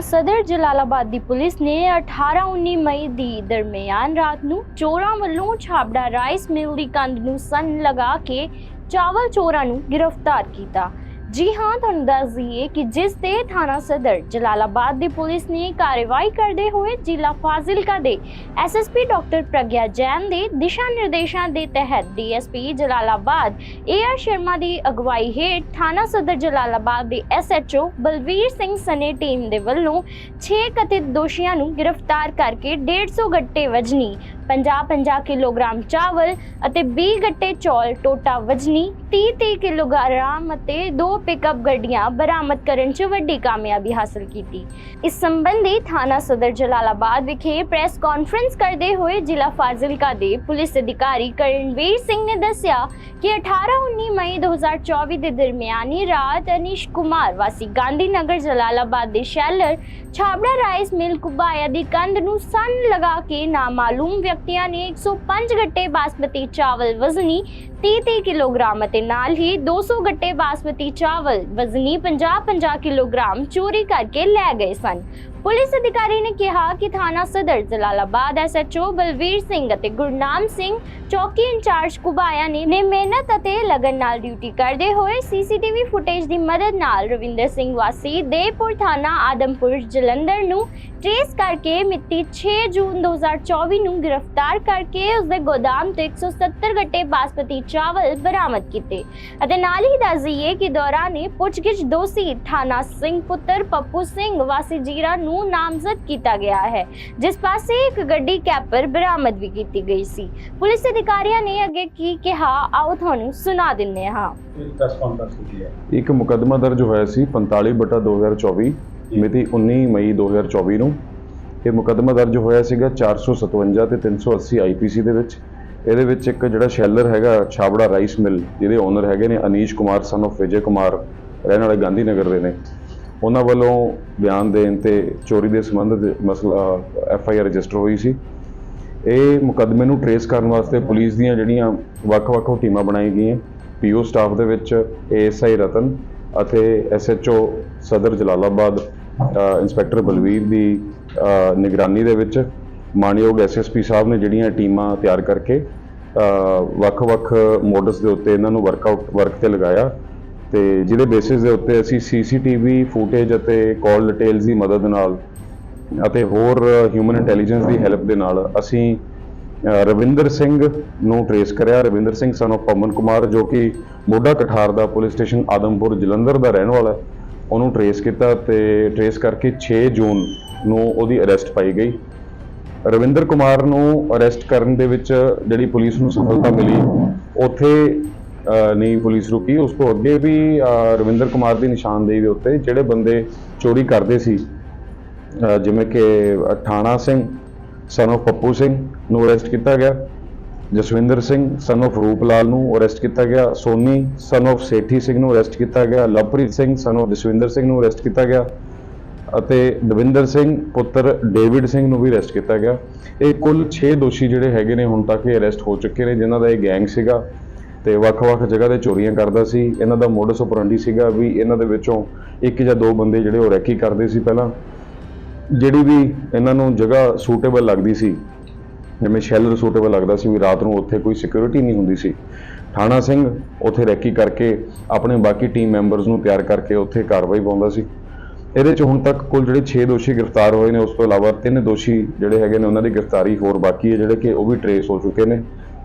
ਥਾਣਾ ਸਦਰ ਜਲਾਲਾਬਾਦ ਦੀ ਪੁਲਿਸ ਨੇ 18-19 ਮਈ ਦੀ ਦਰਮਿਆਨ ਰਾਤ ਨੂੰ ਚੋਰਾਂ ਵੱਲੋਂ ਛਾਬੜਾ ਰਾਈਸ ਮਿਲ ਦੀ ਕੰਧ ਨੂੰ ਸੰਨ ਲਗਾ ਕੇ ਚਾਵਲ ਚੋਰਾਂ ਨੂੰ ਗ੍ਰਿਫਤਾਰ ਕੀਤਾ। ਜੀ ਹਾਂ, ਤੁਹਾਨੂੰ ਦੱਸ ਦਈਏ ਕਿ ਜਿਸ ਤੇ ਥਾਣਾ ਸਦਰ, ਜਲਾਲਾਬਾਦ ਦੀ ਪੁਲਿਸ ਨੇ ਕਾਰਵਾਈ ਕਰਦੇ ਹੋਏ ਜ਼ਿਲ੍ਹਾ ਫਾਜ਼ਿਲਕਾ ਦੇ ਐਸਐਸਪੀ ਡਾਕਟਰ ਪ੍ਰਗਿਆ ਜੈਨ ਦੇ ਦਿਸ਼ਾ ਨਿਰਦੇਸ਼ਾਂ ਦੇ ਤਹਿਤ ਡੀਐਸਪੀ ਜਲਾਲਾਬਾਦ ਏਆਰ ਸ਼ਰਮਾ ਦੀ ਅਗਵਾਈ ਹੇਠ ਥਾਣਾ ਸਦਰ, ਜਲਾਲਾਬਾਦ ਦੇ ਐਸਐਚਓ ਬਲਵੀਰ ਸਿੰਘ ਸਨੇ ਟੀਮ ਦੇ ਵੱਲੋਂ 6 ਕਥਿਤ ਦੋਸ਼ੀਆਂ ਨੂੰ ਗ੍ਰਿਫਤਾਰ ਕਰਕੇ 150 ਗੱਟੇ ਵਜਨੀ 50-50 ਕਿਲੋਗ੍ਰਾਮ ਚਾਵਲ ਅਤੇ 20 ਗੱਟੇ ਚੌਲ, ਟੋਟਾ ਵਜਨੀ 30-30 ਕਿਲੋਗ੍ਰਾਮ ਅਤੇ ਦੋ ਪਿਕਅਪ ਗੱਡੀਆਂ ਬਰਾਮਦ ਕਰਨ 'ਚ ਵੱਡੀ ਕਾਮਯਾਬੀ ਹਾਸਲ ਕੀਤੀ। ਇਸ ਸੰਬੰਧੀ ਥਾਣਾ ਸਦਰ ਜਲਾਲਾਬਾਦ ਵਿਖੇ ਪ੍ਰੈਸ ਕਾਨਫਰੰਸ ਕਰਦੇ ਹੋਏ ਜ਼ਿਲ੍ਹਾ ਫਾਜ਼ਿਲਕਾ ਦੇ ਪੁਲਿਸ ਅਧਿਕਾਰੀ ਕਰਨਵੀਰ ਸਿੰਘ ਨੇ ਦੱਸਿਆ ਕਿ 18-19 ਮਈ 2024 ਦੇ ਦਰਮਿਆਨੀ ਰਾਤ ਅਨੀਸ਼ ਕੁਮਾਰ ਵਾਸੀ ਗਾਂਧੀ ਨਗਰ ਜਲਾਲਾਬਾਦ ਦੇ ਸ਼ੈਲਰ ਛਾਬੜਾ ਰਾਈਸ ਮਿਲ ਕੁਬਾਇਆ ਦੀ ਕੰਧ ਨੂੰ ਸੰਨ ਲਗਾ ਕੇ ਨਾਮਾਲੂਮ ਵਿਅਕਤੀਆਂ ਨੇ। 105 ਗੱਟੇ ਬਾਸਮਤੀ ਚਾਵਲ ਵਜ਼ਨੀ 30-30 ਕਿਲੋਗ੍ਰਾਮ ਅਤੇ ਨਾਲ ਹੀ 200 ਗੱਟੇ ਬਾਸਮਤੀ ਚਾਵਲ ਵਜ਼ਨੀ 50-50 ਕਿਲੋਗ੍ਰਾਮ ਚੋਰੀ ਕਰਕੇ ਲੈ ਗਏ ਸਨ। ਪੁਲਿਸ ਅਧਿਕਾਰੀ ਨੇ ਕਿਹਾ ਕਿ ਥਾਣਾ ਸਦਰ, ਜਲਾਲਾਬਾਦ ਐਸਐਚਓ ਬਲਵੀਰ ਸਿੰਘ ਅਤੇ ਗੁਰਨਾਮ ਸਿੰਘ, ਚੌਕੀ ਇੰਚਾਰਜ ਕੁਬਾਇਆ ਨੇ ਮਿਹਨਤ ਅਤੇ ਲਗਨ ਨਾਲ ਡਿਊਟੀ ਕਰਦੇ ਹੋਏ ਸੀਸੀਟੀਵੀ ਫੁਟੇਜ ਦੀ ਮਦਦ ਨਾਲ ਰਵਿੰਦਰ ਸਿੰਘ ਵਾਸੀ ਦੇਪੁਰ ਥਾਣਾ ਆਦਮਪੁਰ, ਜਲੰਧਰ ਨੂੰ ਟ੍ਰੇਸ ਕਰਕੇ ਮਿਤੀ 6 ਜੂਨ 2024 ਨੂੰ ਗ੍ਰਿਫਤਾਰ ਕਰਕੇ ਉਸ ਦੇ ਗੋਦਾਮ ਤੋਂ 170 ਗੱਟੇ ਬਾਸਪਤੀ ਚਾਵਲ ਬਰਾਮਦ ਕੀਤੇ। ਅਤੇ ਨਾਲ ਹੀ ਦੱਸ ਦਈਏ ਕਿ ਦੌਰਾਨ ਇਹ ਪੁੱਛਗਿੱਛ ਦੋਸ਼ੀ ਥਾਣਾ ਸਿੰਘ ਪੁੱਤਰ ਪੱਪੂ ਸਿੰਘ ਵਾਸੀ ਜੀਰਾ ਨੂੰ ਨਾਮਜ਼ਦ ਕੀਤਾ ਗਿਆ ਹੈ ਜਿਸ ਪਾਸੇ ਇੱਕ ਗੱਡੀ ਕੈਪਰ ਬਰਾਮਦ ਵੀ ਕੀਤੀ ਗਈ ਸੀ। ਪੁਲਿਸ ਅਧਿਕਾਰੀਆਂ ਨੇ ਅੱਗੇ ਕੀ ਕਿਹਾ ਆਓ ਤੁਹਾਨੂੰ ਸੁਣਾ ਦਿੰਦੇ ਹਾਂ। ਇੱਕ ਮੁਕੱਦਮਾ ਦਰਜ ਹੋਇਆ ਸੀ 45 ਬਟਾ 2024 ਮਿਤੀ 19 ਮਈ 2024 ਨੂੰ। ਇਹ ਮੁਕੱਦਮਾ ਦਰਜ ਹੋਇਆ ਸੀਗਾ 457 ਤੇ 380 ਆਈਪੀਸੀ ਦੇ ਵਿੱਚ। ਇਹਦੇ ਵਿੱਚ ਇੱਕ ਜਿਹੜਾ ਸ਼ੈਲਰ ਹੈਗਾ, ਛਾਬੜਾ ਰਾਈਸ ਮਿਲ, ਜਿਹਦੇ ਓਨਰ ਹੈਗੇ ਨੇ ਅਨੀਸ਼ ਕੁਮਾਰ ਸਨ of ਵਿਜੇ ਕੁਮਾਰ, ਰਹਿਣ ਵਾਲੇ ਗਾਂਧੀ ਨਗਰ ਦੇ ਨੇ। ਉਹਨਾਂ ਵੱਲੋਂ ਬਿਆਨ ਦੇਣ ਤੇ ਚੋਰੀ ਦੇ ਸੰਬੰਧਿਤ ਮਸਲਾ, ਐਫ ਆਈ ਆਰ ਰਜਿਸਟਰ ਹੋਈ ਸੀ। ਇਹ ਮੁਕੱਦਮੇ ਨੂੰ ਟਰੇਸ ਕਰਨ ਵਾਸਤੇ ਪੁਲਿਸ ਦੀਆਂ ਜਿਹੜੀਆਂ ਵੱਖ-ਵੱਖ ਟੀਮਾਂ ਬਣਾਈ ਗਈਆਂ ਪੀਓ ਸਟਾਫ ਦੇ ਵਿੱਚ ਏਐਸਆਈ ਰਤਨ ਅਤੇ ਐਸਐਚਓ ਸਦਰ ਜਲਾਲਾਬਾਦ ਇੰਸਪੈਕਟਰ ਬਲਵੀਰ ਦੀ ਨਿਗਰਾਨੀ ਦੇ ਵਿੱਚ। ਮਾਨਯੋਗ ਐਸਐਸਪੀ ਸਾਹਿਬ ਨੇ ਜਿਹੜੀਆਂ ਟੀਮਾਂ ਤਿਆਰ ਕਰਕੇ ਵੱਖ-ਵੱਖ ਮੋਡਸ ਦੇ ਉੱਤੇ ਇਹਨਾਂ ਨੂੰ ਵਰਕਆਊਟ ਵਰਕ ਤੇ ਲਗਾਇਆ ਤੇ ਜਿਹਦੇ ਬੇਸਿਸ ਦੇ ਉੱਤੇ ਅਸੀਂ ਸੀਸੀਟੀਵੀ ਫੁਟੇਜ ਅਤੇ ਕਾਲ ਡਿਟੇਲਸ ਦੀ ਮਦਦ ਨਾਲ ਅਤੇ ਹੋਰ ਹਿਊਮਨ ਇੰਟੈਲੀਜੈਂਸ ਦੀ ਹੈਲਪ ਦੇ ਨਾਲ ਅਸੀਂ ਰਵਿੰਦਰ ਸਿੰਘ ਨੂੰ ਟਰੇਸ ਕਰਿਆ। ਰਵਿੰਦਰ ਸਿੰਘ ਸਨ of ਪਵਨ ਕੁਮਾਰ, ਜੋ ਕਿ ਮੋਢਾ ਕਠਾਰ ਦਾ ਪੁਲਿਸ ਸਟੇਸ਼ਨ ਆਦਮਪੁਰ ਜਲੰਧਰ ਦਾ ਰਹਿਣ ਵਾਲਾ, ਉਹਨੂੰ ਟਰੇਸ ਕੀਤਾ ਤੇ ਟਰੇਸ ਕਰਕੇ 6 ਜੂਨ ਨੂੰ ਉਹਦੀ ਅਰੈਸਟ ਪਾਈ ਗਈ। ਰਵਿੰਦਰ ਕੁਮਾਰ ਨੂੰ ਅਰੈਸਟ ਕਰਨ ਦੇ ਵਿੱਚ ਜਿਹੜੀ ਪੁਲਿਸ ਨੂੰ ਸਫਲਤਾ ਮਿਲੀ, ਉੱਥੇ ਨਹੀਂ ਪੁਲਿਸ ਰੁਕੀ। ਉਸ ਤੋਂ ਅੱਗੇ ਵੀ ਰਵਿੰਦਰ ਕੁਮਾਰ ਦੀ ਨਿਸ਼ਾਨਦੇਹੀ ਦੇ ਉੱਤੇ ਜਿਹੜੇ ਬੰਦੇ ਚੋਰੀ ਕਰਦੇ ਸੀ ਜਿਵੇਂ ਕਿ ਠਾਣਾ ਸਿੰਘ ਸਨ of ਪੱਪੂ ਸਿੰਘ ਨੂੰ ਅਰੈਸਟ ਕੀਤਾ ਗਿਆ, ਜਸਵਿੰਦਰ ਸਿੰਘ ਸਨ of ਰੂਪਲਾਲ ਨੂੰ ਅਰੈਸਟ ਕੀਤਾ ਗਿਆ, ਸੋਨੀ ਸਨ of ਸੇਠੀ ਸਿੰਘ ਨੂੰ ਅਰੈਸਟ ਕੀਤਾ ਗਿਆ, ਲਵਪ੍ਰੀਤ ਸਿੰਘ ਸਨ of ਜਸਵਿੰਦਰ ਸਿੰਘ ਨੂੰ ਅਰੈਸਟ ਕੀਤਾ ਗਿਆ। ਅਤੇ ਦਵਿੰਦਰ ਸਿੰਘ ਪੁੱਤਰ ਡੇਵਿਡ ਸਿੰਘ ਨੂੰ ਵੀ ਅਰੈਸਟ ਕੀਤਾ ਗਿਆ। ਇਹ ਕੁੱਲ 6 ਦੋਸ਼ੀ ਜਿਹੜੇ ਹੈਗੇ ਨੇ ਹੁਣ ਤੱਕ ਇਹ ਅਰੈਸਟ ਹੋ ਚੁੱਕੇ ਨੇ, ਜਿਨ੍ਹਾਂ ਦਾ ਇਹ ਗੈਂਗ ਸੀਗਾ ਤੇ ਵੱਖ-ਵੱਖ ਜਗ੍ਹਾ ਤੇ ਚੋਰੀਆਂ ਕਰਦਾ ਸੀ। ਇਹਨਾਂ ਦਾ ਮੋਡਸ ਆਪਰੈਂਡੀ ਸੀਗਾ ਵੀ ਇਹਨਾਂ ਦੇ ਵਿੱਚੋਂ ਇੱਕ ਜਾਂ ਦੋ ਬੰਦੇ ਜਿਹੜੇ ਉਹ ਰੈਕੀ ਕਰਦੇ ਸੀ ਪਹਿਲਾਂ। ਜਿਹੜੀ ਵੀ ਇਹਨਾਂ ਨੂੰ ਜਗ੍ਹਾ ਸੂਟੇਬਲ ਲੱਗਦੀ ਸੀ, ਜਿਵੇਂ ਸ਼ੈਲਰ ਸੂਟੇਬਲ ਲੱਗਦਾ ਸੀ ਵੀ ਰਾਤ ਨੂੰ ਉੱਥੇ ਕੋਈ ਸਿਕਿਉਰਿਟੀ ਨਹੀਂ ਹੁੰਦੀ ਸੀ। ਥਾਣਾ ਸਿੰਘ ਉੱਥੇ ਰੈਕੀ ਕਰਕੇ ਆਪਣੇ ਬਾਕੀ ਟੀਮ ਮੈਂਬਰਸ ਨੂੰ ਤਿਆਰ ਕਰਕੇ ਉੱਥੇ ਕਾਰਵਾਈ ਪਾਉਂਦਾ ਸੀ। ਇਹਦੇ ਚ ਹੁਣ ਤੱਕ ਕੁੱਲ ਜਿਹੜੇ 6 ਦੋਸ਼ੀ ਗ੍ਰਿਫਤਾਰ ਹੋਏ ਨੇ, ਉਸ ਤੋਂ ਇਲਾਵਾ ਤਿੰਨ ਦੋਸ਼ੀ ਜਿਹੜੇ ਹੈਗੇ ਨੇ, ਉਹਨਾਂ ਦੀ ਗ੍ਰਿਫਤਾਰੀ ਹੋਰ ਬਾਕੀ ਹੈ, ਜਿਹੜੇ ਕਿ ਉਹ ਵੀ ਟਰੇਸ ਹੋ ਚੁੱਕੇ ਨੇ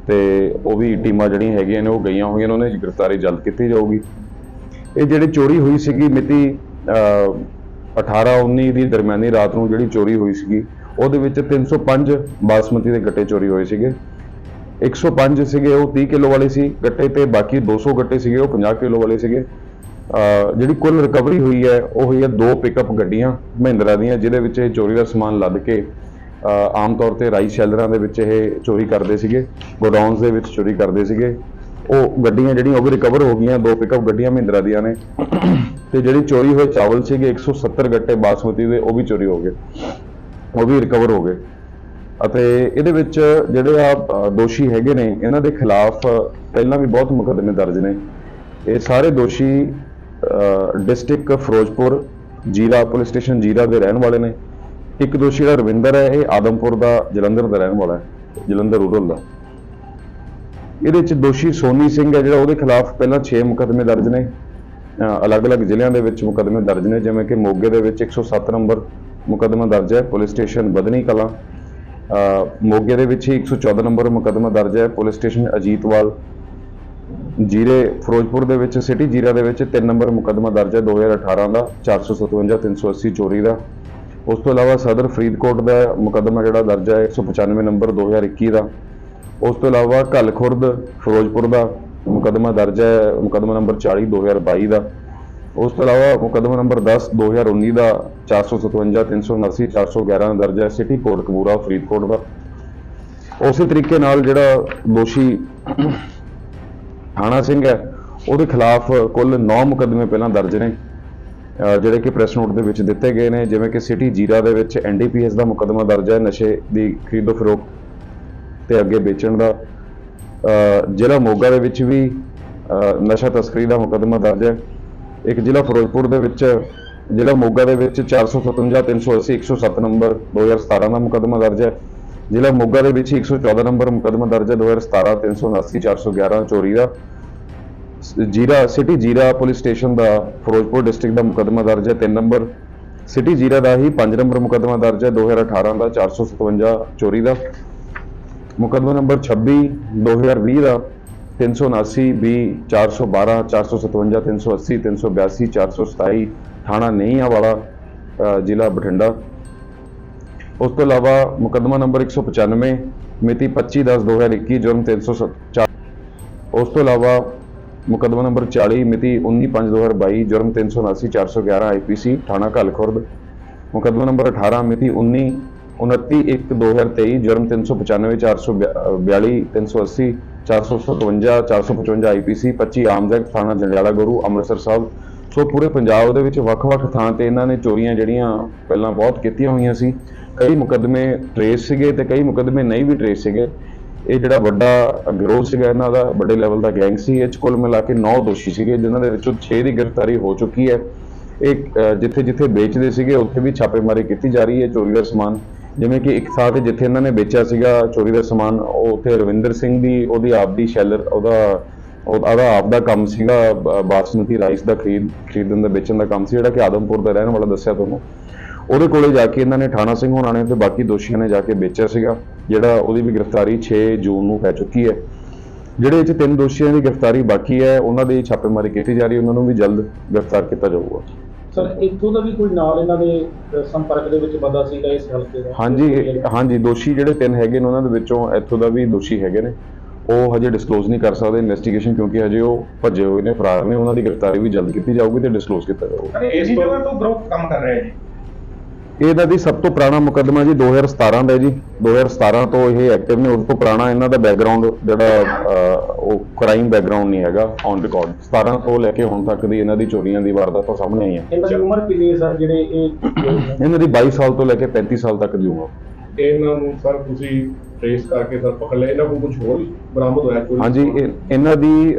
ਤੇ ਉਹ ਵੀ ਟੀਮਾਂ ਜਿਹੜੀਆਂ ਹੈਗੀਆਂ ਨੇ, ਉਹ ਗਈਆਂ ਹੋਈਆਂ ਨੇ, ਉਹਨਾਂ ਦੀ ਗ੍ਰਿਫਤਾਰੀ ਜਲਦ ਕੀਤੀ ਜਾਊਗੀ। ਇਹ ਜਿਹੜੀ ਚੋਰੀ ਹੋਈ ਸੀਗੀ ਮਿਤੀ 18 19 ਦੀ ਦਰਮਿਆਨੀ ਰਾਤ ਨੂੰ ਜਿਹੜੀ ਚੋਰੀ ਹੋਈ ਸੀਗੀ, ਉਹਦੇ ਵਿੱਚ 305 ਬਾਸਮਤੀ ਦੇ ਗੱਟੇ ਚੋਰੀ ਹੋਏ ਸੀਗੇ। 105 ਸੀਗੇ, ਉਹ 30 ਕਿਲੋ ਵਾਲੇ ਸੀ, ਗੱਟੇ ਤੇ ਬਾਕੀ 200 ਗੱਟੇ ਸੀਗੇ, ਉਹ 50 ਕਿਲੋ ਵਾਲੇ ਸੀਗੇ। ਜਿਹੜੀ ਕੁੱਲ ਰਿਕਵਰੀ ਹੋਈ ਹੈ, ਉਹ ਹੋਈ ਹੈ ਦੋ ਪਿਕਅਪ ਗੱਡੀਆਂ ਮਹਿੰਦਰਾ ਦੀਆਂ, ਜਿਹਦੇ ਵਿੱਚ ਇਹ ਚੋਰੀ ਦਾ ਸਮਾਨ ਲੱਦ ਕੇ ਆਮ ਤੌਰ ਤੇ ਰਾਈਸ ਸ਼ੈਲਰਾਂ ਦੇ ਵਿੱਚ ਇਹ ਚੋਰੀ ਕਰਦੇ ਸੀਗੇ ਗੋਡਾਊਨਸ ਦੇ ਵਿੱਚ ਚੋਰੀ ਕਰਦੇ ਸੀਗੇ। ਉਹ ਗੱਡੀਆਂ ਜਿਹੜੀਆਂ, ਉਹ ਵੀ ਰਿਕਵਰ ਹੋ ਗਈਆਂ, ਦੋ ਪਿਕਅਪ ਗੱਡੀਆਂ ਮਹਿੰਦਰਾ ਦੀਆਂ ਨੇ। ਤੇ ਜਿਹੜੀ ਚੋਰੀ ਹੋਏ ਚਾਵਲ ਸੀਗੇ 170 ਗੱਟੇ ਬਾਸਮਤੀ ਦੇ, ਉਹ ਵੀ ਚੋਰੀ ਹੋ ਗਏ। ਉਹ ਵੀ ਰਿਕਵਰ ਹੋ ਗਏ। ਅਤੇ ਇਹਦੇ ਵਿੱਚ ਜਿਹੜੇ ਆ ਦੋਸ਼ੀ ਹੈਗੇ ਨੇ, ਇਹਨਾਂ ਦੇ ਖਿਲਾਫ ਪਹਿਲਾਂ ਵੀ ਬਹੁਤ ਮੁਕੱਦਮੇ ਦਰਜ ਨੇ। ਇਹ ਸਾਰੇ ਦੋਸ਼ੀ ਡਿਸਟ੍ਰਿਕਟ ਫਿਰੋਜ਼ਪੁਰ ਜੀਰਾ ਪੁਲਿਸ ਸਟੇਸ਼ਨ ਜੀਰਾ ਦੇ ਰਹਿਣ ਵਾਲੇ ਨੇ। ਇੱਕ ਦੋਸ਼ੀ ਜਿਹੜਾ ਰਵਿੰਦਰ ਹੈ, ਇਹ ਆਦਮਪੁਰ ਦਾ, ਜਲੰਧਰ ਦਾ ਰਹਿਣ ਵਾਲਾ ਹੈ, ਜਲੰਧਰ ਰੂਰਲ ਦਾ। ਇਹਦੇ ਵਿੱਚ ਦੋਸ਼ੀ ਸੋਨੀ ਸਿੰਘ ਹੈ, ਜਿਹੜਾ ਉਹਦੇ ਖਿਲਾਫ ਪਹਿਲਾਂ 6 ਮੁਕੱਦਮੇ ਦਰਜ ਨੇ। ਅਲੱਗ-ਅਲੱਗ ਜ਼ਿਲ੍ਹਿਆਂ ਦੇ ਵਿੱਚ ਮੁਕੱਦਮੇ ਦਰਜ ਨੇ, ਜਿਵੇਂ ਕਿ ਮੋਗੇ ਦੇ ਵਿੱਚ 107 ਨੰਬਰ ਮੁਕੱਦਮਾ ਦਰਜ ਹੈ, ਪੁਲਿਸ ਸਟੇਸ਼ਨ ਬਦਨੀ ਕਲਾਂ। ਮੋਗੇ ਦੇ ਵਿੱਚ ਹੀ 114 ਨੰਬਰ ਮੁਕੱਦਮਾ ਦਰਜ ਹੈ, ਪੁਲਿਸ ਸਟੇਸ਼ਨ ਅਜੀਤਵਾਲ। ਜੀਰੇ ਫਿਰੋਜ਼ਪੁਰ ਦੇ ਵਿੱਚ, ਸਿਟੀ ਜੀਰਾ ਦੇ ਵਿੱਚ 3 ਨੰਬਰ ਮੁਕੱਦਮਾ ਦਰਜ ਹੈ 2018 ਦਾ 457 380 ਚੋਰੀ ਦਾ। ਉਸ ਤੋਂ ਇਲਾਵਾ ਸਦਰ ਫਰੀਦਕੋਟ ਦਾ ਮੁਕੱਦਮਾ ਜਿਹੜਾ ਦਰਜ ਹੈ 195 ਨੰਬਰ 2021 ਦਾ। ਉਸ ਤੋਂ ਇਲਾਵਾ ਘੱਲ ਖੁਰਦ ਫਿਰੋਜ਼ਪੁਰ ਦਾ ਮੁਕੱਦਮਾ ਦਰਜ ਹੈ, ਮੁਕੱਦਮਾ ਨੰਬਰ 40 2022 ਦਾ। ਉਸ ਤੋਂ ਇਲਾਵਾ ਮੁਕੱਦਮਾ ਨੰਬਰ 10 2019 ਦਾ 457 379 411 ਦਰਜ ਹੈ, ਸਿਟੀ ਕੋਟਕਪੂਰਾ ਫਰੀਦਕੋਟ ਦਾ। ਉਸੇ ਤਰੀਕੇ ਨਾਲ ਜਿਹੜਾ ਦੋਸ਼ੀ ਥਾਣਾ ਸਿੰਘ ਹੈ। ਉਹਦੇ ਖਿਲਾਫ ਕੁੱਲ 9 ਮੁਕੱਦਮੇ ਪਹਿਲਾਂ ਦਰਜ ਨੇ ਜਿਹੜੇ ਕਿ ਪ੍ਰੈਸ ਨੋਟ ਦੇ ਵਿੱਚ ਦਿੱਤੇ ਗਏ ਨੇ, ਜਿਵੇਂ ਕਿ ਸਿਟੀ ਜੀਰਾ ਦੇ ਵਿੱਚ ਐਨਡੀਪੀਐਸ ਦਾ ਮੁਕੱਦਮਾ ਦਰਜ ਹੈ, ਨਸ਼ੇ ਦੀ ਖਰੀਦੋ ਫਰੋਖਤ ਤੇ ਅੱਗੇ ਵੇਚਣ ਦਾ। ਜ਼ਿਲ੍ਹਾ ਮੋਗਾ ਦੇ ਵਿੱਚ ਵੀ ਨਸ਼ਾ ਤਸਕਰੀ ਦਾ ਮੁਕੱਦਮਾ ਦਰਜ ਹੈ। ਇੱਕ ਜ਼ਿਲ੍ਹਾ ਫਿਰੋਜ਼ਪੁਰ ਦੇ ਵਿੱਚ, ਜ਼ਿਲ੍ਹਾ ਮੋਗਾ ਦੇ ਵਿੱਚ 457 380 107 ਨੰਬਰ 2017 ਦਾ ਮੁਕੱਦਮਾ ਦਰਜ ਹੈ। ਜ਼ਿਲ੍ਹਾ ਮੋਗਾ ਦੇ ਵਿੱਚ 114 ਨੰਬਰ ਮੁਕੱਦਮਾ ਦਰਜ ਹੈ 2017 379 411 ਚੋਰੀ ਦਾ। Zira, city Zira police station ਦਾ, ਫਿਰੋਜ਼ਪੁਰ ਡਿਸਟ੍ਰਿਕਟ ਦਾ ਮੁਕੱਦਮਾ ਦਰਜ ਹੈ 3 ਨੰਬਰ। ਸਿਟੀ ਜੀਰਾ ਦਾ ਹੀ 5 ਨੰਬਰ ਮੁਕੱਦਮਾ ਦਰਜ ਹੈ 2018 ਦਾ 457 ਚੋਰੀ ਦਾ। ਮੁਕੱਦਮਾ ਨੰਬਰ 26 2020 ਦਾ 379 20 412 457 380 382 427 ਥਾਣਾ ਨਈਆਂ ਵਾਲਾ ਜ਼ਿਲ੍ਹਾ ਬਠਿੰਡਾ। ਉਸ ਤੋਂ ਇਲਾਵਾ ਮੁਕੱਦਮਾ ਨੰਬਰ 195 ਮਿਤੀ 25 10 2021 ਜੁਰਮ 304 ਉਸ ਤੋਂ ਇਲਾਵਾ ਮੁਕੱਦਮਾ ਨੰਬਰ 40 ਮਿਤੀ 19 5 2022 ਜੁਰਮ 379 411 ਆਈਪੀਸੀ ਥਾਣਾ ਘੱਲ ਖੁਰਦ ਮੁਕੱਦਮਾ ਨੰਬਰ 18 ਮਿਤੀ 19 29 1 2023 ਜੁਰਮ 395 442 380 457 455 ਆਈਪੀਸੀ 25 ਆਰਮਜ਼ ਐਕਟ ਥਾਣਾ ਜੰਡਿਆਲਾ ਗੁਰੂ, ਅੰਮ੍ਰਿਤਸਰ ਸਾਹਿਬ। ਸੋ ਪੂਰੇ ਪੰਜਾਬ ਦੇ ਵਿੱਚ ਵੱਖ-ਵੱਖ ਥਾਂ ਤੇ ਇਹਨਾਂ ਨੇ ਚੋਰੀਆਂ ਜਿਹੜੀਆਂ ਪਹਿਲਾਂ ਬਹੁਤ ਕੀਤੀਆਂ ਹੋਈਆਂ ਸੀ। ਕਈ ਮੁਕੱਦਮੇ ਟਰੇਸ ਸੀਗੇ ਤੇ ਕਈ ਮੁਕੱਦਮੇ ਨਹੀਂ ਵੀ ਟਰੇਸ ਸੀਗੇ। ਇਹ ਜਿਹੜਾ ਵੱਡਾ ਗਿਰੋਹ ਸੀਗਾ ਇਹਨਾਂ ਦਾ, ਵੱਡੇ ਲੈਵਲ ਦਾ ਗੈਂਗ ਸੀ। ਇਹ 'ਚ ਕੁੱਲ ਮਿਲਾ ਕੇ 9 ਦੋਸ਼ੀ ਸੀਗੇ, ਜਿਨ੍ਹਾਂ ਦੇ ਵਿੱਚੋਂ 6 ਦੀ ਗ੍ਰਿਫਤਾਰੀ ਹੋ ਚੁੱਕੀ ਹੈ। ਇਹ ਜਿੱਥੇ ਜਿੱਥੇ ਵੇਚਦੇ ਸੀਗੇ, ਉੱਥੇ ਵੀ ਛਾਪੇਮਾਰੀ ਕੀਤੀ ਜਾ ਰਹੀ ਹੈ ਚੋਰੀ ਦਾ ਸਮਾਨ। ਜਿਵੇਂ ਕਿ ਇੱਕ ਥਾਂ ਤੇ ਜਿੱਥੇ ਇਹਨਾਂ ਨੇ ਵੇਚਿਆ ਸੀਗਾ ਚੋਰੀ ਦਾ ਸਮਾਨ, ਉਹ ਉੱਥੇ ਰਵਿੰਦਰ ਸਿੰਘ ਦੀ, ਉਹਦੀ ਆਪਦੀ ਸ਼ੈਲਰ, ਉਹਦਾ ਉਹਦਾ ਆਪਦਾ ਕੰਮ ਸੀਗਾ ਬਾਸਮਤੀ ਰਾਈਸ ਦਾ ਖਰੀਦ ਖਰੀਦਣ ਦਾ ਵੇਚਣ ਦਾ ਕੰਮ ਸੀ ਜਿਹੜਾ ਕਿ ਆਦਮਪੁਰ ਦਾ ਰਹਿਣ ਵਾਲਾ ਦੱਸਿਆ ਤੁਹਾਨੂੰ। ਉਹਦੇ ਕੋਲੇ ਜਾ ਕੇ ਇਹਨਾਂ ਨੇ ਥਾਣਾ ਸਿੰਘ ਹੋਣਾ ਨੇ ਤੇ ਬਾਕੀ ਦੋਸ਼ੀਆਂ ਨੇ ਜਾ ਕੇ ਵੇਚਿਆ ਸੀਗਾ ਜਿਹੜਾ ਉਹਦੀ ਵੀ ਗ੍ਰਿਫਤਾਰੀ 6 ਜੂਨ ਨੂੰ ਪੈ ਚੁੱਕੀ ਹੈ। ਜਿਹੜੇ ਇਹ 'ਚ ਤਿੰਨ ਦੋਸ਼ੀਆਂ ਦੀ ਗ੍ਰਿਫਤਾਰੀ ਬਾਕੀ ਹੈ ਉਹਨਾਂ ਦੀ ਛਾਪੇਮਾਰੀ ਕੀਤੀ ਜਾ ਰਹੀ ਹੈ ਉਹਨਾਂ ਨੂੰ ਵੀ ਜਲਦ ਗ੍ਰਿਫਤਾਰ ਕੀਤਾ ਜਾਊਗਾ। ਸਰ ਇੱਥੋਂ ਦਾ ਵੀ ਕੋਈ ਨਾਲ ਇਹਨਾਂ ਦੇ ਸੰਪਰਕ ਦੇ ਵਿੱਚ ਬੰਦਾ ਸੀਗਾ ਇਸ ਹਲਕੇ ਦਾ? ਹਾਂਜੀ ਹਾਂਜੀ ਦੋਸ਼ੀ ਜਿਹੜੇ ਤਿੰਨ ਹੈਗੇ ਨੇ ਉਹਨਾਂ ਦੇ ਵਿੱਚੋਂ ਇੱਥੋਂ ਦਾ ਵੀ ਦੋਸ਼ੀ ਹੈਗੇ ਨੇ। ਉਹ ਹਜੇ ਡਿਸਕਲੋਜ਼ ਨਹੀਂ ਕਰ ਸਕਦੇ ਇਨਵੈਸਟੀਗੇਸ਼ਨ ਕਿਉਂਕਿ ਹਜੇ ਉਹ ਭੱਜੇ ਹੋਏ ਨੇ ਫਰਾਰ ਨੇ ਉਹਨਾਂ ਦੀ ਗ੍ਰਿਫਤਾਰੀ ਵੀ ਜਲਦ ਕੀਤੀ ਜਾਊਗੀ ਤੇ ਡਿਸਕਲੋਜ਼ ਕੀਤਾ ਜਾਊਗਾ। ਅਰੇ ਇਸ ਜਗ੍ਹਾ ਤੋਂ ਗਰੁੱਪ ਕੰਮ ਕਰ ਰਿਹਾ ਹੈ ਜੀ। ਇਹਦਾ ਦੀ ਸਭ ਤੋਂ ਪੁਰਾਣਾ ਮੁਕੱਦਮਾ ਜੀ 2017 ਦਾ ਹੈ ਜੀ। 2017 ਤੋਂ ਇਹ ਐਕਟਿਵ ਨੇ ਉਸ ਤੋਂ ਪੁਰਾਣਾ ਇਹਨਾਂ ਦਾ ਬੈਕਗ੍ਰਾਉਂਡ ਜਿਹੜਾ ਅਹ, ਉਹ ਕ੍ਰਾਈਮ ਬੈਕਗ੍ਰਾਉਂਡ ਨਹੀਂ ਹੈਗਾ ਔਨ ਰਿਕਾਰਡ 17 ਤੋਂ ਲੈ ਕੇ ਹੁਣ ਤੱਕ ਦੀ ਇਹਨਾਂ ਦੀ ਚੋਰੀਆਂ ਦੀ ਵਾਰਦਾਤਾਂ ਸਾਹਮਣੇ ਆਈਆਂ। ਇਹਨਾਂ ਦੀ ਉਮਰ ਕਿੰਨੀ ਹੈ ਸਰ ਜਿਹੜੇ ਇਹ ਇਹਨਾਂ ਦੀ 22 ਸਾਲ ਤੋਂ ਲੈ ਕੇ 35 ਸਾਲ ਤੱਕ ਦੀ ਉਮਰ। ਇਹਨਾਂ ਨੂੰ ਸਰ ਤੁਸੀਂ ਟ੍ਰੇਸ ਕਰਕੇ ਸਰ ਪਕੜ ਲਿਆ ਇਹਨਾਂ ਕੋਲ ਕੁਝ ਹੋਰ ਵੀ ਬਰਾਮਦ ਹੋਇਆ ਚੋਰੀ ਹਾਂਜੀ ਇਹ- ਇਹਨਾਂ ਦੀ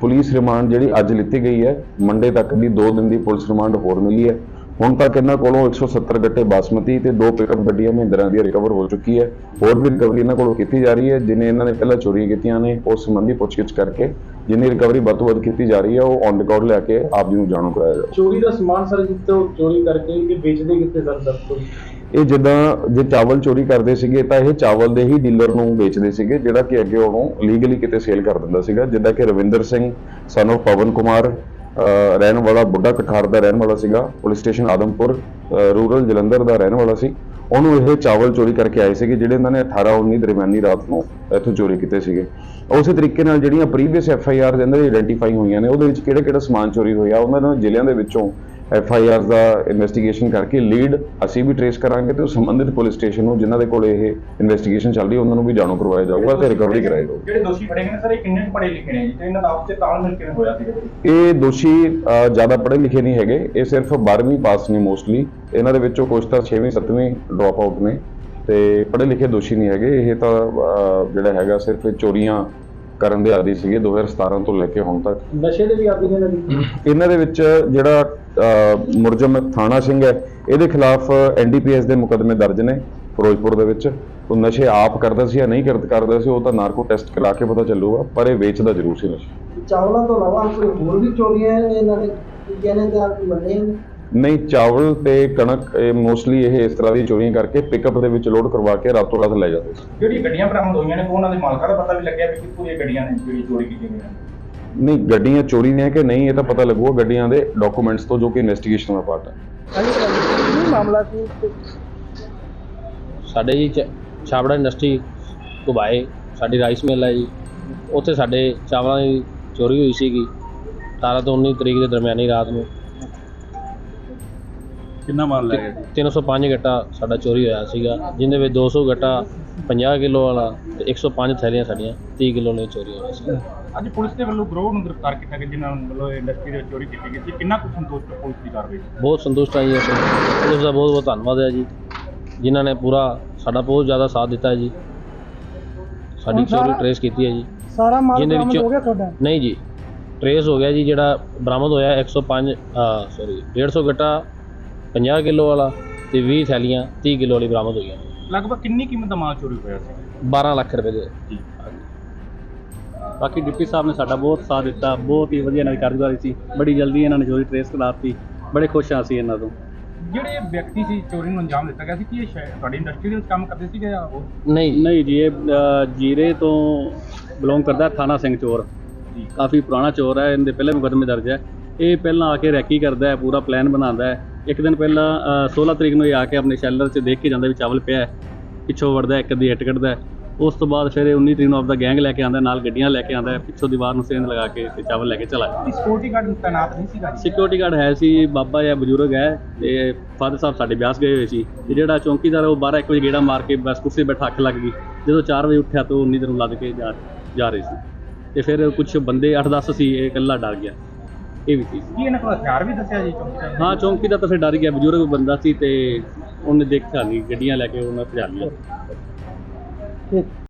ਪੁਲਿਸ ਰਿਮਾਂਡ ਜਿਹੜੀ ਅੱਜ ਲਿੱਤੀ ਗਈ ਹੈ ਮੰਡੇ ਤੱਕ ਦੀ 2 ਦਿਨ ਦੀ ਪੁਲਿਸ ਰਿਮਾਂਡ ਹੋਰ ਮਿਲੀ ਹੈ। ਹੁਣ ਤੱਕ ਇਹਨਾਂ ਕੋਲੋਂ 170 ਗੱਟੇ ਬਾਸਮਤੀ ਤੇ ਦੋ ਪਿਕਅਪ ਗੱਡੀਆਂ ਮਹਿੰਦਰਾਂ ਦੀ ਰਿਕਵਰ ਹੋ ਚੁੱਕੀ ਹੈ। ਹੋਰ ਵੀ ਰਿਕਵਰੀ ਇਹਨਾਂ ਕੋਲੋਂ ਕੀਤੀ ਜਾ ਰਹੀ ਹੈ ਜਿਨੇ ਇਹਨਾਂ ਨੇ ਪਹਿਲਾਂ ਚੋਰੀਆਂ ਕੀਤੀਆਂ ਨੇ ਉਸ ਸੰਬੰਧੀ ਪੁੱਛਗਿੱਛ ਕਰਕੇ ਜਿੰਨੀ ਰਿਕਵਰੀ ਵੱਧ ਤੋਂ ਵੱਧ ਕੀਤੀ ਜਾ ਰਹੀ ਹੈ ਉਹ ਔਨ ਰਿਕਾਰਡ ਲੈ ਕੇ ਆਪ ਜੀ ਨੂੰ ਜਾਣੂ ਕਰਾਇਆ ਜਾਊ। ਚੋਰੀ ਦਾ ਸਮਾਨ ਸਰ ਜਿੱਥੋਂ ਚੋਰੀ ਕਰਕੇ ਇਹ ਵੇਚਦੇ ਕਿੱਥੇ ਸਰ ਦੱਸੋ? ਇਹ ਜਿੱਦਾਂ ਜੇ ਚਾਵਲ ਚੋਰੀ ਕਰਦੇ ਸੀਗੇ ਤਾਂ ਇਹ ਚਾਵਲ ਦੇ ਹੀ ਡੀਲਰ ਨੂੰ ਵੇਚਦੇ ਸੀਗੇ, ਜਿਹੜਾ ਕਿ ਅੱਗੇ ਉਹਨੂੰ ਲੀਗਲੀ ਕਿਤੇ ਸੇਲ ਕਰ ਦਿੰਦਾ ਸੀਗਾ। ਜਿੱਦਾਂ ਕਿ ਰਵਿੰਦਰ ਸਿੰਘ, son of ਪਵਨ ਕੁਮਾਰ ਰਹਿਣ ਵਾਲਾ ਬੁੱਢਾ ਕਠਾਰ ਦਾ ਰਹਿਣ ਵਾਲਾ ਸੀਗਾ police station Adampur rural Jalandhar ਦਾ ਰਹਿਣ ਵਾਲਾ ਸੀ। ਉਹਨੂੰ ਇਹ ਚਾਵਲ ਚੋਰੀ ਕਰਕੇ ਆਏ ਸੀਗੇ, ਜਿਹੜੇ ਇਹਨਾਂ ਨੇ 18 19 ਦਰਮਿਆਨੀ ਰਾਤ ਨੂੰ ਇੱਥੋਂ ਚੋਰੀ ਕੀਤੇ ਸੀਗੇ। ਉਸੇ ਤਰੀਕੇ ਨਾਲ ਜਿਹੜੀਆਂ ਪ੍ਰੀਵੀਅਸ ਐਫ ਆਈ ਆਰ ਦੇ ਅੰਦਰ ਆਈਡੈਂਟੀਫਾਈ ਹੋਈਆਂ ਨੇ, ਉਹਦੇ ਵਿੱਚ ਕਿਹੜੇ ਕਿਹੜਾ ਸਮਾਨ ਚੋਰੀ ਹੋਇਆ, ਉਹਨਾਂ ਨੂੰ ਜ਼ਿਲ੍ਹਿਆਂ ਦੇ ਵਿੱਚੋਂ ਐਫ ਆਈ ਆਰ ਦਾ ਇਨਵੈਸਟੀਗੇਸ਼ਨ ਕਰਕੇ ਲੀਡ ਅਸੀਂ ਵੀ ਟਰੇਸ ਕਰਾਂਗੇ ਤੇ ਉਹ ਸੰਬੰਧਿਤ ਪੁਲਿਸ ਸਟੇਸ਼ਨ ਨੂੰ ਜਿਨ੍ਹਾਂ ਦੇ ਕੋਲ ਇਹ ਇਨਵੈਸਟੀਗੇਸ਼ਨ ਚੱਲ ਰਹੀ ਹੈ ਉਹਨਾਂ ਨੂੰ ਵੀ ਜਾਣੂ ਕਰਵਾਇਆ ਜਾਊਗਾ ਤੇ ਰਿਕਵਰੀ ਕਰਾਈ ਜਾਊਗੀ। ਜਿਹੜੇ ਦੋਸ਼ੀ ਫੜੇ ਗਏ ਨੇ ਸਰ ਇਹ ਕਿੰਨੇ ਕੁ ਪੜ੍ਹੇ ਲਿਖੇ ਨੇ ਜੀ? ਤੇ ਇਹਨਾਂ ਦਾ ਆਪਸ ਵਿੱਚ ਤਾਲਮੇਲ ਕਿਵੇਂ ਹੋਇਆ ਸੀ ਇਹ ਦੋਸ਼ੀ ਜ਼ਿਆਦਾ ਪੜ੍ਹੇ ਲਿਖੇ ਨਹੀਂ ਹੈਗੇ। ਇਹ ਸਿਰਫ 12ਵੀਂ ਪਾਸ ਨੇ ਮੋਸਟਲੀ ਇਹਨਾਂ ਦੇ ਵਿੱਚੋਂ ਕੁਝ ਤਾਂ 6ਵੀਂ 7ਵੀਂ ਡ੍ਰੌਪ ਆਊਟ ਨੇ। ਤੇ ਪੜ੍ਹੇ ਲਿਖੇ ਦੋਸ਼ੀ ਨਹੀਂ ਹੈਗੇ। ਇਹ ਤਾਂ ਜਿਹੜਾ ਹੈਗਾ ਸਿਰਫ ਚੋਰੀਆਂ ਕਰਨ ਦੇ ਆਦੀ ਸੀਗੇ 2017 ਤੋਂ ਲੈ ਕੇ ਹੁਣ ਤੱਕ। ਨਸ਼ੇ ਦੇ ਵੀ ਆਦੀ ਨੇ ਇਹਨਾਂ ਦੀ ਵਿੱਚ ਜਿਹੜਾ ਮੁਰਜਮ ਥਾਣਾ ਸਿੰਘ ਹੈ। ਇਹਦੇ ਖਿਲਾਫ ਐਨਡੀਪੀਐਸ ਦੇ ਮੁਕੱਦਮੇ ਦਰਜ ਨੇ ਫਿਰੋਜ਼ਪੁਰ ਦੇ ਵਿੱਚ। ਉਹ ਨਸ਼ੇ ਆਪ ਕਰਦਾ ਸੀ ਜਾਂ ਨਹੀਂ ਕਰਦ- ਕਰਦਾ ਸੀ ਉਹ ਤਾਂ ਨਾਰਕੋ ਟੈਸਟ ਕਰਾ ਕੇ ਪਤਾ ਚੱਲੂਗਾ ਪਰ ਇਹ ਵੇਚਦਾ ਜ਼ਰੂਰ ਸੀ ਨਸ਼ੇ। ਚਾਵਲਾਂ ਤੋਂ ਇਲਾਵਾ ਕੋਈ ਹੋਰ ਵੀ ਚੋਰੀਆਂ ਇਹਨਾਂ ਦੇ? ਕਹਿੰਦੇ ਜਾਂ ਮੰਨੇ ਨੇ ਨਹੀਂ? ਚਾਵਲ ਤੇ ਕਣਕ ਇਹ ਮੋਸਟਲੀ ਇਹ ਇਸ ਤਰ੍ਹਾਂ ਦੀ ਚੋਰੀਆਂ ਕਰਕੇ ਪਿਕਅਪ ਦੇ ਵਿੱਚ ਲੋਡ ਕਰਵਾ ਕੇ ਰਾਤੋਂ ਰਾਤ ਲੈ ਜਾਂਦੇ ਸੀ। ਜਿਹੜੀ ਗੱਡੀਆਂ ਬਰਾਮਦ ਹੋਈਆਂ ਨੇ ਉਹਨਾਂ ਦੇ ਮਾਲਕਾਂ ਦਾ ਪਤਾ ਵੀ ਲੱਗਿਆ ਵੀ ਕਿੱਥੋਂ ਦੀਆਂ ਗੱਡੀਆਂ ਨੇ ਜਿਹੜੀ ਚੋਰੀ ਕੀਤੀਆਂ ਗਈਆਂ ਨਹੀਂ ਗੱਡੀਆਂ ਚੋਰੀ ਨੇ ਕਿ ਨਹੀਂ ਇਹ ਤਾਂ ਪਤਾ ਲੱਗੂਗਾ ਗੱਡੀਆਂ ਦੇ ਡਾਕੂਮੈਂਟਸ ਤੋਂ ਜੋ ਕਿ ਇਨਵੈਸਟੀਗੇਸ਼ਨ ਦਾ ਪਾਰਟ ਹੈ। ਕੀ ਮਾਮਲਾ ਸੀ? ਸਾਡੇ ਜੀ ਚ- ਛਾਬੜਾ ਇੰਡਸਟਰੀ ਘੁਬਾਏ ਸਾਡੀ ਰਾਈਸ ਮਿਲ ਹੈ ਜੀ। ਉੱਥੇ ਸਾਡੇ ਚਾਵਲਾਂ ਦੀ ਚੋਰੀ ਹੋਈ ਸੀਗੀ 18 ਤੋਂ 19 ਤਰੀਕ ਦੇ ਦਰਮਿਆਨੀ ਰਾਤ ਨੂੰ। ਕਿੰਨਾ ਮਾਲ ਲੈ ਗਏ? 305 ਗੱਟਾ ਸਾਡਾ ਚੋਰੀ ਹੋਇਆ ਸੀਗਾ ਜਿੰਦੇ ਵਿੱਚ 200 ਗੱਟਾ 50 ਕਿਲੋ ਵਾਲਾ ਤੇ 105 ਥੈਲੀਆਂ ਸਾਡੀਆਂ 30 ਕਿਲੋ ਨੇ ਚੋਰੀ ਹੋਇਆ ਸੀ। ਅੱਜ ਪੁਲਿਸ ਦੇ ਵੱਲੋਂ ਗਰੋਹ ਨੂੰ ਗ੍ਰਿਫਤਾਰ ਕੀਤਾ ਗਿਆ ਜਿਨ੍ਹਾਂ ਵੱਲੋਂ ਇੰਡਸਟਰੀ ਦੇ ਵਿੱਚ ਚੋਰੀ ਕੀਤੀ ਗਈ ਸੀ। ਕਿੰਨਾ ਕੁ ਸੰਤੋਸ਼ ਹੈ ਪੁਲਿਸ ਦੀ ਕਾਰਵਾਈ ਬਹੁਤ ਸੰਤੁਸ਼ਟ ਹਾਂ ਜੀ ਅਸੀਂ। ਪੁਲਿਸ ਦਾ ਬਹੁਤ ਬਹੁਤ ਧੰਨਵਾਦ ਹੈ ਜੀ ਜਿਨ੍ਹਾਂ ਨੇ ਪੂਰਾ ਸਾਡਾ ਬਹੁਤ ਜ਼ਿਆਦਾ ਸਾਥ ਦਿੱਤਾ ਹੈ ਜੀ। ਸਾਡੀ ਚੋਰੀ ਟਰੇਸ ਕੀਤੀ ਹੈ ਜੀ। ਸਾਰਾ ਮਾਲ ਜਿਹਦੇ ਬਰਾਮਦ ਵਿੱਚੋਂ- ਹੋ ਗਿਆ ਤੁਹਾਡਾ? ਨਹੀਂ ਜੀ ਟਰੇਸ ਹੋ ਗਿਆ ਜੀ ਜਿਹੜਾ ਬਰਾਮਦ ਹੋਇਆ 105 ਸੌਰੀ 150 ਗੱਟਾ 50 ਕਿਲੋ ਵਾਲਾ ਤੇ 20 ਥੈਲੀਆਂ 30 ਕਿਲੋ ਵਾਲੀ ਬਰਾਮਦ ਹੋਈਆਂ ਲਗਭਗ ਕਿੰਨੀ ਕੀਮਤ ਦਾ ਮਾਲ ਚੋਰੀ ਹੋਇਆ ਸੀ? 12 ਲੱਖ ਰੁਪਏ ਦੇ। ਬਾਕੀ ਡਿਪਟੀ ਸਾਹਿਬ ਨੇ ਸਾਡਾ ਬਹੁਤ ਸਾਥ ਦਿੱਤਾ ਬਹੁਤ ਹੀ ਵਧੀਆ ਇਹਨਾਂ ਦੀ ਕਾਰਗੁਜ਼ਾਰੀ ਸੀ ਬੜੀ ਜਲਦੀ ਇਹਨਾਂ ਨੇ ਚੋਰੀ ਟ੍ਰੇਸ ਕਰਾਤੀ ਬੜੇ ਖੁਸ਼ ਹਾਂ ਅਸੀਂ ਇਹਨਾਂ ਤੋਂ। ਜਿਹੜੇ ਵਿਅਕਤੀ ਸੀ ਚੋਰੀ ਨੂੰ ਅੰਜਾਮ ਦਿੱਤਾ ਗਿਆ ਸੀ ਕੀ ਇਹ ਸ਼ਾਇਦ ਤੁਹਾਡੀ ਇੰਡਸਟਰੀ ਦੇ ਵਿੱਚ ਕੰਮ ਕਰਦੇ ਸੀਗੇ ਜਾਂ ਹੋਰ? ਨਹੀਂ ਨਹੀਂ ਜੀ ਇਹ ਅ, ਜੀਰੇ ਤੋਂ ਬਿਲੋਂਗ ਕਰਦਾ ਥਾਣਾ ਸਿੰਘ ਚੋਰ। ਕਾਫੀ ਪੁਰਾਣਾ ਚੋਰ ਹੈ ਇਹਦੇ ਪਹਿਲੇ ਮੁਕੱਦਮੇ ਦਰਜ ਹੈ। ਇਹ ਪਹਿਲਾਂ ਆ ਕੇ ਰੈਕੀ ਕਰਦਾ ਹੈ ਪੂਰਾ ਪਲਾਨ ਬਣਾਉਂਦਾ ਹੈ। ਇੱਕ ਦਿਨ ਪਹਿਲਾਂ ਅ, 16 ਤਰੀਕ ਨੂੰ ਇਹ ਆ ਕੇ ਆਪਣੇ ਸ਼ੈਲਰ 'ਚ ਦੇਖ ਕੇ ਜਾਂਦਾ ਵੀ ਚਾਵਲ ਪਿਆ ਹੈ ਪਿੱਛੋਂ ਵੜਦਾ ਹੈ, ਇੱਕ ਦੀ ਹਿੱਟ ਕੱਢਦਾ ਹੈ। ਉਸ ਤੋਂ ਬਾਅਦ ਫਿਰ ਇਹ 19 ਤਰੀਕ ਨੂੰ ਆਪਦਾ ਗੈਂਗ ਲੈ ਕੇ ਆਉਂਦਾ ਹੈ, ਨਾਲ ਗੱਡੀਆਂ ਲੈ ਕੇ ਆਉਂਦਾ ਹੈ, ਪਿੱਛੋਂ ਦੀਵਾਰ ਨੂੰ ਸੇਂਧ ਲਗਾ ਕੇ ਤੇ ਚਾਵਲ ਲੈ ਕੇ ਚਲਾ ਜਾਂਦਾ। ਸਿਕਿਉਰਿਟੀ ਗਾਰਡ ਤਾਇਨਾਤ ਨਹੀਂ ਸੀਗਾ ਸਿਕਿਉਰਿਟੀ ਗਾਰਡ ਹੈ ਸੀ ਬਾਬਾ ਜਾਂ ਬਜ਼ੁਰਗ ਹੈ ਤੇ ਫਾਦਰ ਸਾਹਿਬ ਸਾਡੇ ਬਿਆਸ ਗਏ ਹੋਏ ਸੀ। ਤੇ ਜਿਹੜਾ ਚੌਂਕੀਦਾਰ ਉਹ 12 1 ਵਜੇ ਗੇੜਾ ਮਾਰ ਕੇ ਬਸ ਕੁਰਸੀ ਬੈਠਾ ਅੱਖ ਲੱਗ ਗਈ। ਜਦੋਂ 4 ਵਜੇ ਉੱਠਿਆ ਤਾਂ ਉਹ ਉਨੀ ਨੂੰ ਲੱਦ ਕੇ ਜਾ ਜਾ ਰਹੇ ਸੀ। ਤੇ ਫਿਰ ਕੁਝ ਬੰਦੇ 8-10 ਸੀ ਇਹ ਇਕੱਲਾ ਡਰ ਗਿਆ। ਇਹ ਵੀ ਸੀ। ਕੀ ਇਹਨਾਂ ਕੋਲ ਹਥਿਆਰ ਵੀ ਦੱਸਿਆ ਜੀ ਚੌਂਕੀ ਹਾਂ ਚੌਂਕੀ ਦਾ ਤਾਂ ਫਿਰ ਡਰ ਗਿਆ। ਬਜ਼ੁਰਗ ਬੰਦਾ ਸੀ ਤੇ ਉਹਨੇ ਦੇਖਿਆ ਨਹੀਂ ਗੱਡੀਆਂ ਲੈ ਕੇ ਉਹਨਾਂ ਭਜਾ ਲਿਆ It